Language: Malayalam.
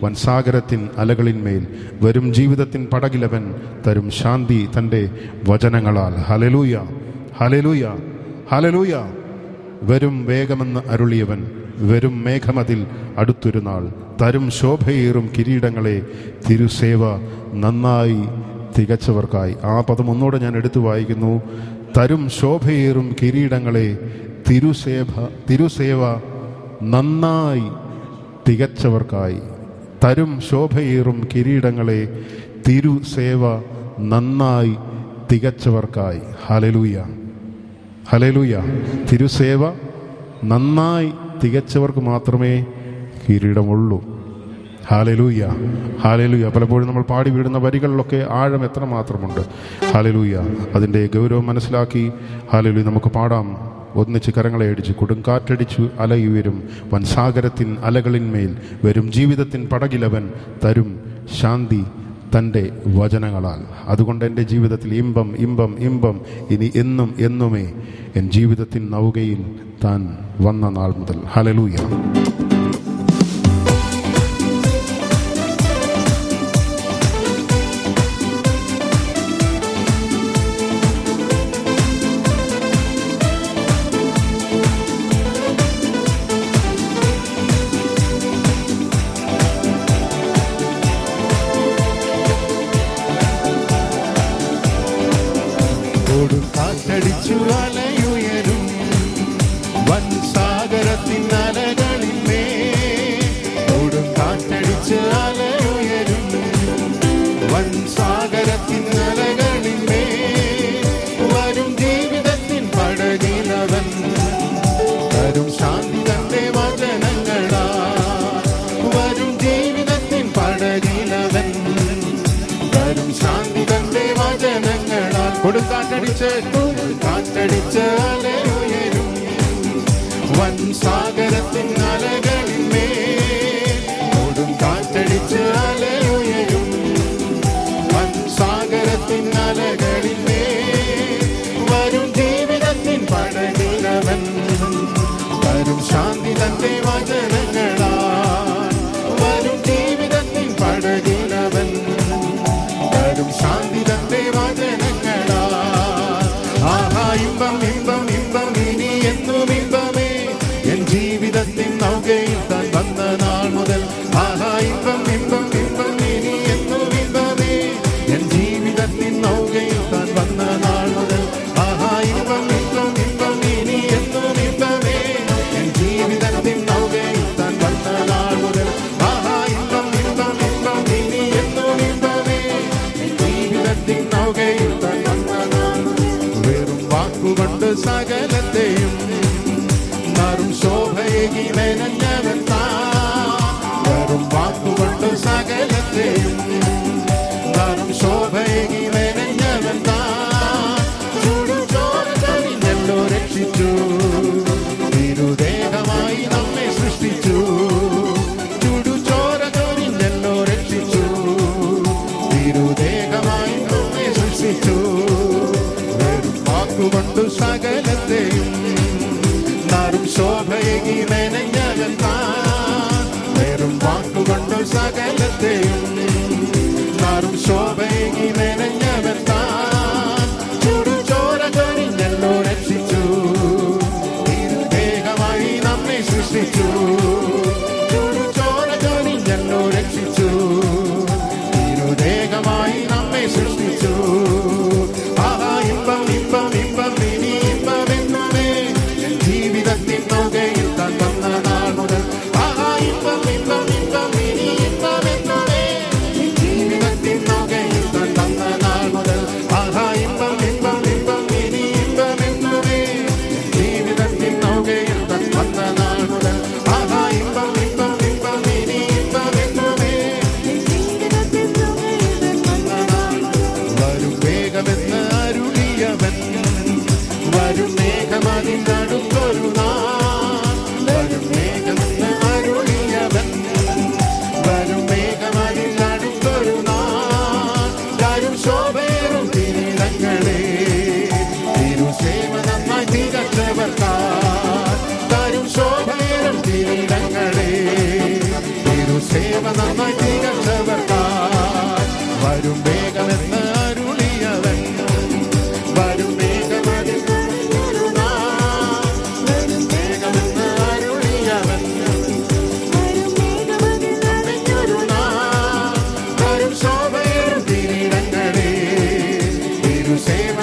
വൻസാഗരത്തിൻ അലകളിന്മേൽ വരും ജീവിതത്തിൻ പടകിലവൻ തരും ശാന്തി തന്റെ വചനങ്ങളാൽ. ഹലലൂയ ഹലലൂയ ഹലലൂയ വരും വേഗമെന്ന് അരുളിയവൻ വരും മേഘമതിൽ അടുത്തൊരു നാൾ തരും ശോഭയേറും കിരീടങ്ങളെ തിരുസേവ നന്നായി തികച്ചവർക്കായി. ആ പദം ഒന്നുകൂടെ ഞാൻ എടുത്തു വായിക്കുന്നു. തരും ശോഭയേറും കിരീടങ്ങളെ തിരുസേവ തിരുസേവ നന്നായി തികച്ചവർക്കായി. തരും ശോഭയേറും കിരീടങ്ങളെ തിരുസേവ നന്നായി തികച്ചവർക്കായി. ഹലലൂയ ഹലലൂയ തിരുസേവ നന്നായി തികച്ചവർക്ക് മാത്രമേ കിരീടമുള്ളൂ. ഹാലലൂയ ഹാലലൂയ പലപ്പോഴും നമ്മൾ പാടി വീടുന്ന വരികളിലൊക്കെ ആഴം എത്ര മാത്രമുണ്ട് ഹാലലൂയ അതിന്റെ ഗൗരവം മനസ്സിലാക്കി ഹാലലൂയ നമുക്ക് പാടാം. ഒന്നിച്ച് കരങ്ങളെ അടിച്ച് കൊടുങ്കാറ്റടിച്ചു അലയുയരും. വൻസാഗരത്തിൻ അലകളിന്മേൽ വരും ജീവിതത്തിൻ പടകിലവൻ തരും ശാന്തി തന്റെ വചനങ്ങളാൽ. അതുകൊണ്ട് എന്റെ ജീവിതത്തിൽ ഇമ്പം ഇമ്പം ഇമ്പം. ഇനി എന്നും എന്നുമേ എൻ ജീവിതത്തിൻ നൗകയിൽ താൻ വന്ന നാൾ മുതൽ. ഹലലൂയ കൊടുങ്കാറ്റടിച്ചു അലയുയരും. വൻ സാഗരത്തിൻ ഓടും കൊടുങ്കാറ്റടിച്ച് അലയുയരും. വൻ സാഗരത്തിൻ കൊടുങ്കാറ്റടിച്ച് കാറ്റടിച്ച് അലയുയരും വൻ സാഗരത്തിൻ അലകളിന്മേ കൊടുങ്കാറ്റടിച്ച് അലയുയരും വൻ സാഗരത്തിൻ അലകളിന്മേ വരും ജീവിതത്തിൻ പടകിലവൻ വരും ശാന്തി ഇമ്പം ഇമ്പം ഇമ്പം ഇനി എന്നും ഇമ്പമേ. എൻ ജീവിതത്തിൻ നൗകയിൽ താൻ വന്ന നാൾ മുതൽ ആഹാ ഇമ്പം ഇമ്പം ഇമ്പം ഇനി എന്നും ഇമ്പമേ. എൻ ജീവിതത്തിൻ നൗകയിൽ സകലത്തെയും നറും ശോഭയേകി മെനഞ്ഞവൻ താൻ ചുടുചോര ചൊരിഞ്ഞല്ലോ രക്ഷിച്ചു. തിരുദേഹമായി നമ്മെ സൃഷ്ടിച്ചു. ചുടുചോര ചൊരിഞ്ഞല്ലോ രക്ഷിച്ചു. തിരുദേഹമായി നമ്മെ സൃഷ്ടിച്ചു. വാക്കുകൊണ്ട് സകലത്തെയും നറും ശോഭയേകി I got the team. save